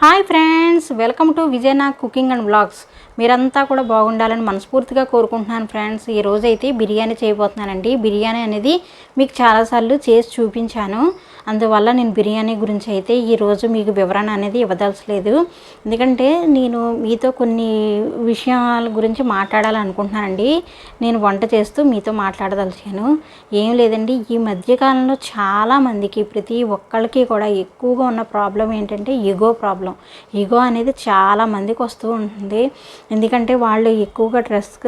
Hi friends welcome to Vijayana cooking and blogs మీరంతా కూడా బాగుండాలని మనస్ఫూర్తిగా కోరుకుంటున్నాను ఫ్రెండ్స్. ఈ బిర్యానీ చేయబోతున్నానండి. బిర్యానీ అనేది మీకు చాలాసార్లు చేసి చూపించాను. అందువల్ల నేను బిర్యానీ గురించి అయితే ఈరోజు మీకు వివరణ అనేది ఇవ్వదలచలేదు. ఎందుకంటే నేను మీతో కొన్ని విషయాల గురించి మాట్లాడాలనుకుంటున్నానండి. నేను వంట చేస్తూ మీతో మాట్లాడదలిచాను. ఏం లేదండి ఈ మధ్యకాలంలో చాలామందికి ప్రతి ఒక్కళ్ళకి కూడా ఎక్కువగా ఉన్న ప్రాబ్లం ఏంటంటే ఈగో ప్రాబ్లం. ఈగో అనేది చాలా మందికి వస్తూ ఉంటుంది. ఎందుకంటే వాళ్ళు ఎక్కువగా డ్రెస్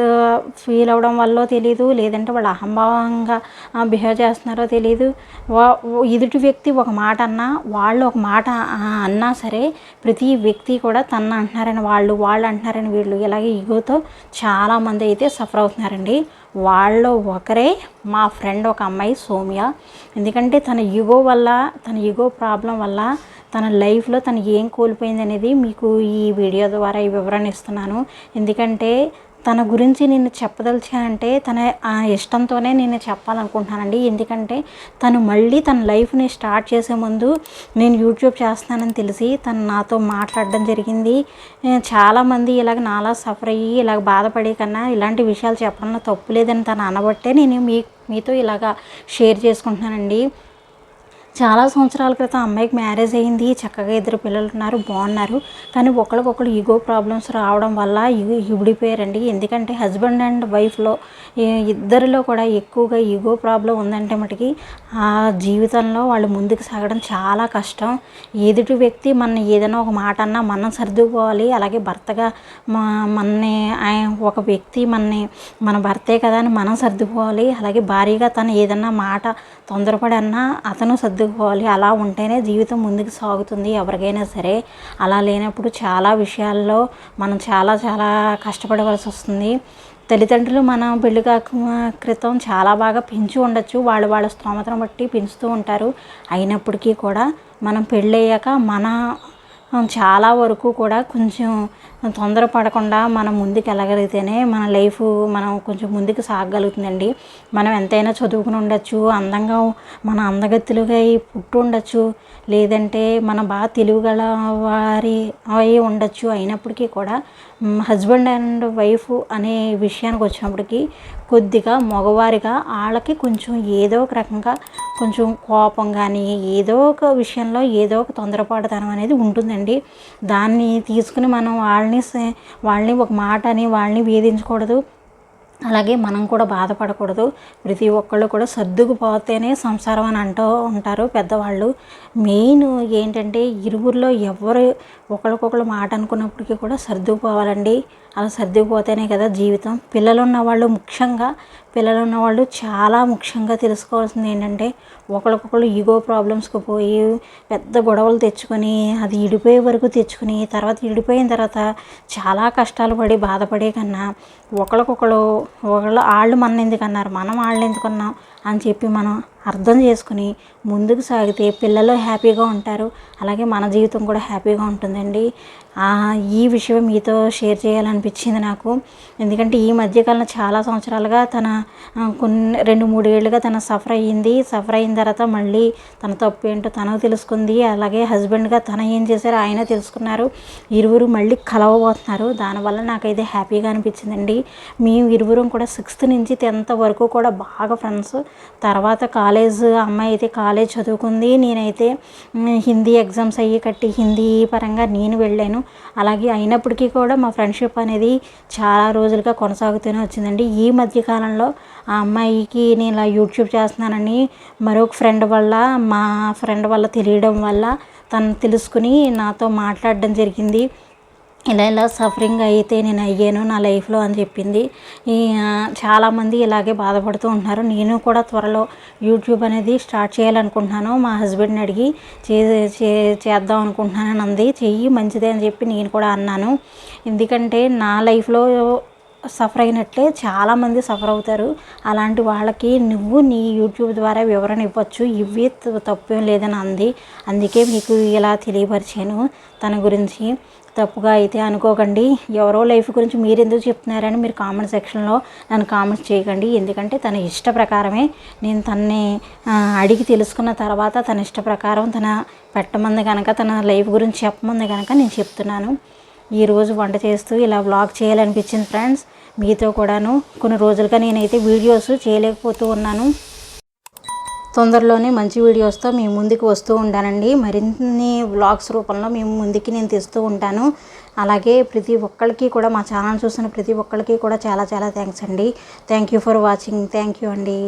ఫీల్ అవ్వడం వల్ల తెలియదు లేదంటే వాళ్ళు అహంభావంగా బిహేవ్ చేస్తున్నారో తెలియదు వా- ఎదుటి వ్యక్తి ఒక మాట అన్నా వాళ్ళు ఒక మాట అన్నా సరే ప్రతి వ్యక్తి కూడా తన అంటున్నారని వాళ్ళు వాళ్ళు అంటున్నారని వీళ్ళు ఇలాగే ఈగోతో చాలామంది అయితే సఫర్ అవుతున్నారండి. వాళ్ళు ఒకరే మా ఫ్రెండ్ ఒక అమ్మాయి సోమ్య. ఎందుకంటే తన ఈగో వల్ల తన ఈగో ప్రాబ్లం వల్ల తన లైఫ్లో తను ఏం కోల్పోయింది అనేది మీకు ఈ వీడియో ద్వారా ఈ వివరణ ఇస్తున్నాను. ఎందుకంటే తన గురించి నేను చెప్పదలిచానంటే తన ఆ ఇష్టంతోనే నేను చెప్పాలనుకుంటున్నానండి. ఎందుకంటే తను మళ్ళీ తన లైఫ్ని స్టార్ట్ చేసే ముందు నేను యూట్యూబ్ చేస్తున్నానని తెలిసి తను నాతో మాట్లాడడం జరిగింది. చాలామంది ఇలాగ నాలా సఫర్ అయ్యి ఇలాగ బాధపడే కన్నా ఇలాంటి విషయాలు చెప్పడంలో తప్పు లేదని తను అనబట్టే నేను మీ మీతో ఇలాగా షేర్ చేసుకుంటున్నానండి. చాలా సంవత్సరాల క్రితం అమ్మాయికి మ్యారేజ్ అయింది. చక్కగా ఇద్దరు పిల్లలు ఉన్నారు బాగున్నారు. కానీ ఒకరికొకరు ఈగో ప్రాబ్లమ్స్ రావడం వల్ల ఇవి ఎందుకంటే హస్బెండ్ అండ్ వైఫ్లో ఇద్దరిలో కూడా ఎక్కువగా ఈగో ప్రాబ్లం ఉందంటే మటుకి ఆ జీవితంలో వాళ్ళు ముందుకు సాగడం చాలా కష్టం. ఎదుటి వ్యక్తి మన ఏదైనా ఒక మాట అన్నా మనం సర్దుకోవాలి. అలాగే భర్తగా మా మనని ఒక వ్యక్తి మనని మన భర్తే కదా అని మనం సర్దుకోవాలి. అలాగే భారీగా తను ఏదన్నా మాట తొందరపడి అన్నా అతను సర్దుకోవాలి అలా ఉంటేనే జీవితం ముందుకు సాగుతుంది. ఎవరికైనా సరే అలా లేనప్పుడు చాలా విషయాల్లో మనం చాలా చాలా కష్టపడవలసి వస్తుంది. తల్లిదండ్రులు మన పెళ్ళి కాక క్రితం చాలా బాగా పెంచి ఉండొచ్చు. వాళ్ళు వాళ్ళ స్తోమతను బట్టి పెంచుతూ ఉంటారు. అయినప్పటికీ కూడా మనం పెళ్ళయ్యాక మన చాలా వరకు కూడా కొంచెం తొందర పడకుండా మనం ముందుకు వెళ్ళగలిగితేనే మన లైఫ్ మనం కొంచెం ముందుకు సాగగలుగుతుందండి మనం ఎంతైనా చదువుకుని ఉండొచ్చు అందంగా మన అందగత్తులుగా అయి పుట్టి ఉండొచ్చు లేదంటే మన బాగా తెలివిగల వారి అయి ఉండొచ్చు. అయినప్పటికీ కూడా హస్బెండ్ అండ్ వైఫ్ అనే విషయానికి వచ్చినప్పటికీ కొద్దిగా మగవారిగా వాళ్ళకి కొంచెం ఏదో ఒక రకంగా కొంచెం కోపం కానీ ఏదో ఒక విషయంలో ఏదో ఒక తొందరపాటుతనం అనేది ఉంటుందండి. దాన్ని తీసుకుని మనం వాళ్ళని వాళ్ళని వాళ్ళని ఒక మాట అని వాళ్ళని వేధించకూడదు. అలాగే మనం కూడా బాధపడకూడదు. ప్రతి ఒక్కళ్ళు కూడా సర్దుకుపోతేనే సంసారం అని అంటూ ఉంటారు పెద్దవాళ్ళు. మెయిన్ ఏంటంటే ఇరువురిలో ఎవరు ఒకరికొకరు మాట అనుకున్నప్పటికీ కూడా సర్దుకుపోవాలండి. అలా సర్దుకుపోతేనే కదా జీవితం. పిల్లలు ఉన్నవాళ్ళు ముఖ్యంగా పిల్లలు ఉన్నవాళ్ళు చాలా ముఖ్యంగా తెలుసుకోవాల్సింది ఏంటంటే ఒకరికొకరు ఈగో ప్రాబ్లమ్స్కి పోయి పెద్ద గొడవలు తెచ్చుకొని అది ఇడిపోయే వరకు తెచ్చుకుని తర్వాత ఇడిపోయిన తర్వాత చాలా కష్టాలు పడి బాధపడే కన్నా ఒకరికొకరు ఒకళ్ళు వాళ్ళు మన ఎందుకు అన్నారు మనం వాళ్ళు ఎందుకున్నాం అని చెప్పి మనం అర్థం చేసుకుని ముందుకు సాగితే పిల్లలు హ్యాపీగా ఉంటారు. అలాగే మన జీవితం కూడా హ్యాపీగా ఉంటుందండి. ఈ విషయం మీతో షేర్ చేయాలనిపించింది నాకు. ఎందుకంటే ఈ మధ్యకాలంలో చాలా సంవత్సరాలుగా తన కొన్ని రెండు మూడు ఏళ్ళుగా తన సఫర్ అయ్యింది. సఫర్ అయిన తర్వాత మళ్ళీ తన తప్పు ఏంటో తను తెలుసుకుంది. అలాగే హస్బెండ్గా తన ఏం చేశారో ఆయన తెలుసుకున్నారు. ఇరువురు మళ్ళీ కలవబోతున్నారు. దానివల్ల నాకైతే హ్యాపీగా అనిపించిందండి. మేము ఇరువురం కూడా సిక్స్త్ నుంచి టెన్త్ వరకు కూడా బాగా ఫ్రెండ్స్. తర్వాత కాలేజ్ కాలేజ్ అమ్మాయి అయితే కాలేజ్ చదువుకుంది. నేనైతే హిందీ ఎగ్జామ్స్ అయ్యి కట్టి హిందీ పరంగా నేను వెళ్ళాను. అలాగే అయినప్పటికీ కూడా మా ఫ్రెండ్షిప్ అనేది చాలా రోజులుగా కొనసాగుతూనే వచ్చిందండి. ఈ మధ్యకాలంలో ఆ అమ్మాయికి నేను ఇలా యూట్యూబ్ చేస్తున్నానని మరొక ఫ్రెండ్ వల్ల మా ఫ్రెండ్ వల్ల తెలియడం వల్ల తను తెలుసుకుని నాతో మాట్లాడడం జరిగింది. ఇలా ఇలా సఫరింగ్ అయితే నేను అయ్యాను నా లైఫ్లో అని చెప్పింది. ఈ చాలామంది ఇలాగే బాధపడుతూ ఉంటున్నారు. నేను కూడా త్వరలో యూట్యూబ్ అనేది స్టార్ట్ చేయాలనుకుంటున్నాను. మా హస్బెండ్ని అడిగి చే చే- చేద్దాం అనుకుంటున్నాను అని అంది. చెయ్యి మంచిదే అని చెప్పి నేను కూడా అన్నాను. ఎందుకంటే నా లైఫ్లో సఫర్ అయినట్లే చాలామంది సఫర్ అవుతారు. అలాంటి వాళ్ళకి నువ్వు నీ యూట్యూబ్ ద్వారా వివరణ ఇవ్వచ్చు. ఇవి తప్పేం లేదని అంది. అందుకే మీకు ఇలా తెలియపరిచాను. తన గురించి తప్పుగా అయితే అనుకోకండి. ఎవరో లైఫ్ గురించి మీరు ఎందుకు చెప్తున్నారని మీరు కామెంట్ సెక్షన్లో నన్ను కామెంట్స్ చేయకండి. ఎందుకంటే తన ఇష్ట ప్రకారమే నేను తనని అడిగి తెలుసుకున్న తర్వాత తన ఇష్ట ప్రకారం తన పెట్టమంది కనుక తన లైఫ్ గురించి చెప్పమంది కనుక నేను చెప్తున్నాను. ఈరోజు వంట చేస్తూ ఇలా వ్లాగ్ చేయాలనిపించింది ఫ్రెండ్స్ మీతో కూడాను కొన్ని రోజులుగా నేనైతే వీడియోస్ చేయలేకపోతూ ఉన్నాను. తొందరలోనే మంచి వీడియోస్తో మీ ముందుకు వస్తూ ఉంటానండి మరిన్ని వ్లాగ్స్ రూపంలో మేము ముందుకి నేను తెస్తూ ఉంటాను. అలాగే ప్రతి ఒక్కరికి కూడా మా ఛానల్ చూసిన ప్రతి ఒక్కరికి కూడా చాలా చాలా థ్యాంక్స్ అండి. Thank you for watching thank you అండి.